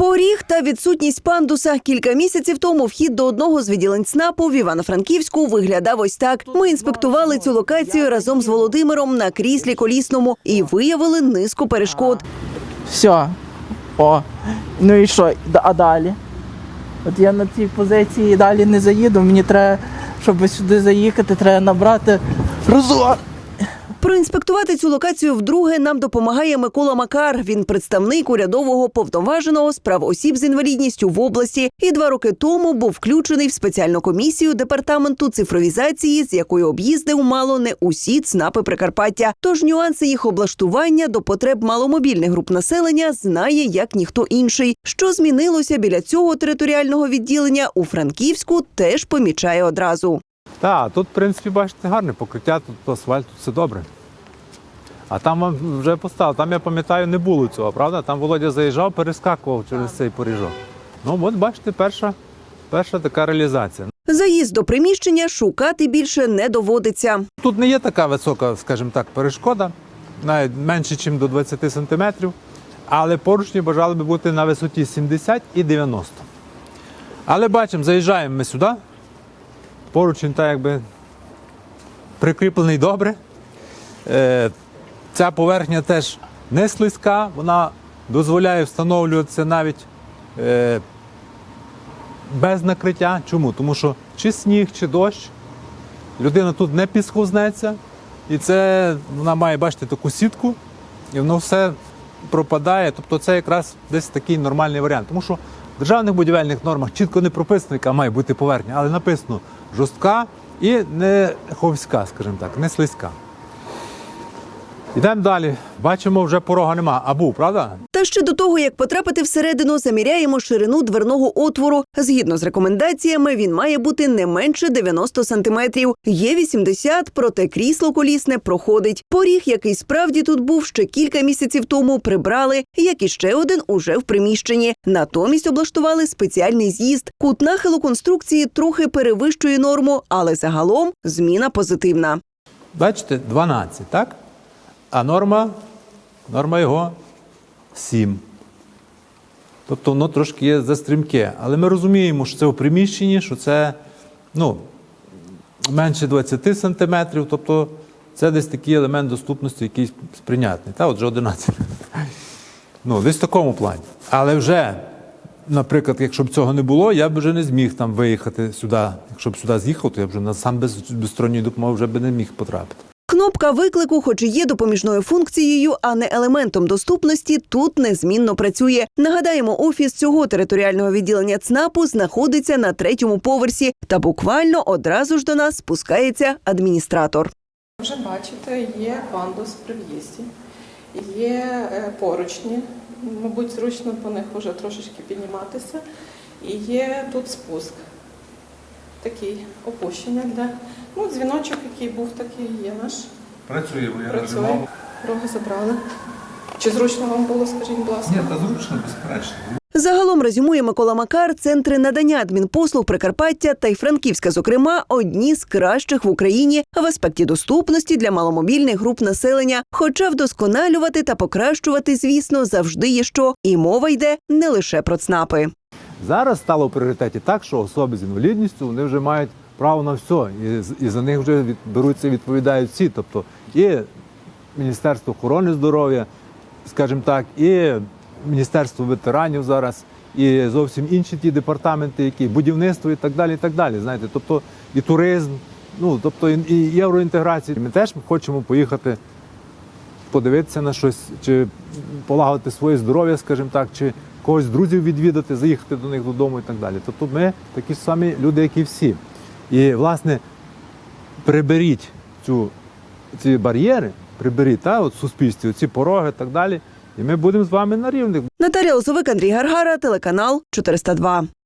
Поріг та відсутність пандуса. Кілька місяців тому вхід до одного з відділень ЦНАПу в Івано-Франківську виглядав ось так. Ми інспектували цю локацію разом з Володимиром на кріслі колісному і виявили низку перешкод. Все. О. Ну і що? А далі? От я на цій позиції далі не заїду. Мені треба, щоб сюди заїхати, треба набрати розгон. Проінспектувати цю локацію вдруге нам допомагає Микола Макар. Він представник урядового повноваженого з прав осіб з інвалідністю в області і два роки тому був включений в спеціальну комісію департаменту цифровізації, з якою об'їздив мало не усі ЦНАПи Прикарпаття. Тож нюанси їх облаштування до потреб маломобільних груп населення знає як ніхто інший. Що змінилося біля цього територіального відділення у Франківську, теж помічає одразу. Так, тут, в принципі, бачите, гарне покриття, тут асфальт, тут все добре. А там вам вже поставили. Там, я пам'ятаю, не було цього, правда? Там Володя заїжджав, перескакував через цей поріжок. Ну, от бачите, перша, перша така реалізація. Заїзд до приміщення шукати більше не доводиться. Тут не є така висока, скажімо так, перешкода, навіть менше, ніж до 20 сантиметрів, але поручні бажали би бути на висоті 70 і 90. Але бачимо, заїжджаємо ми сюди. Поручень так якби прикріплений добре. Е, Ця поверхня теж не слизька, вона дозволяє встановлюватися навіть е, без накриття. Чому? Тому що чи сніг, чи дощ, людина тут не підсхознеться, і це вона має бачити таку сітку, і воно все пропадає. Тобто це якраз десь такий нормальний варіант. Тому що в державних будівельних нормах чітко не прописано, яка має бути поверхня, але написано жорстка і не ховська, скажімо так, не слизька. Йдемо далі. Бачимо, вже порога нема. А був, правда? Та ще до того, як потрапити всередину, заміряємо ширину дверного отвору. Згідно з рекомендаціями, він має бути не менше 90 сантиметрів. Є 80, проте крісло колісне проходить. Поріг, який справді тут був ще кілька місяців тому, прибрали, як і ще один уже в приміщенні. Натомість облаштували спеціальний з'їзд. Кут нахилу конструкції трохи перевищує норму, але загалом зміна позитивна. Бачите, 12, так? А норма, норма його 7. Тобто воно трошки є застрімке. Але ми розуміємо, що це в приміщенні, що це ну, менше 20 сантиметрів, тобто це десь такий елемент доступності, який сприйнятний. Та, отже, 11. Ну, десь в такому плані. Але вже, наприклад, якщо б цього не було, я б вже не зміг там виїхати сюди. Якщо б сюди з'їхав, то я б вже сам без безсторонньої допомоги вже б не міг потрапити. Кнопка виклику, хоч і є допоміжною функцією, а не елементом доступності, тут незмінно працює. Нагадаємо, офіс цього територіального відділення ЦНАПу знаходиться на третьому поверсі, та буквально одразу ж до нас спускається адміністратор. Вже бачите, є пандус при в'їзді, є е, поручні, мабуть, зручно по них вже трошечки підніматися. І є тут спуск. Такий опущення для ну, дзвіночок, який був, такий є наш. Працює, бо Працює. Роги забрали. Чи зручно вам було, скажіть, будь ласка? та зручно, безперечно. Загалом резюмує Микола Макар, центри надання адмінпослуг Прикарпаття та й Франківська, зокрема, одні з кращих в Україні в аспекті доступності для маломобільних груп населення. Хоча вдосконалювати та покращувати, звісно, завжди є що, і мова йде не лише про ЦНАПи. Зараз стало в пріоритеті так, що особи з інвалідністю вони вже мають право на все, і, і за них вже від, беруться і відповідають всі. Тобто і Міністерство охорони здоров'я, скажімо так, і Міністерство ветеранів зараз, і зовсім інші ті департаменти, які будівництво і так далі. І так далі. Знаєте, тобто і туризм, ну тобто і, і євроінтеграція. Ми теж хочемо поїхати подивитися на щось, чи полагодити своє здоров'я, скажімо так, чи когось друзів відвідати, заїхати до них додому і так далі. Тобто ми такі ж самі люди, як і всі. І, власне, приберіть цю, ці бар'єри, приберіть та, от суспільстві, ці пороги і так далі, і ми будемо з вами на рівних. Наталія Лозовик, Андрій Гаргара, телеканал 402.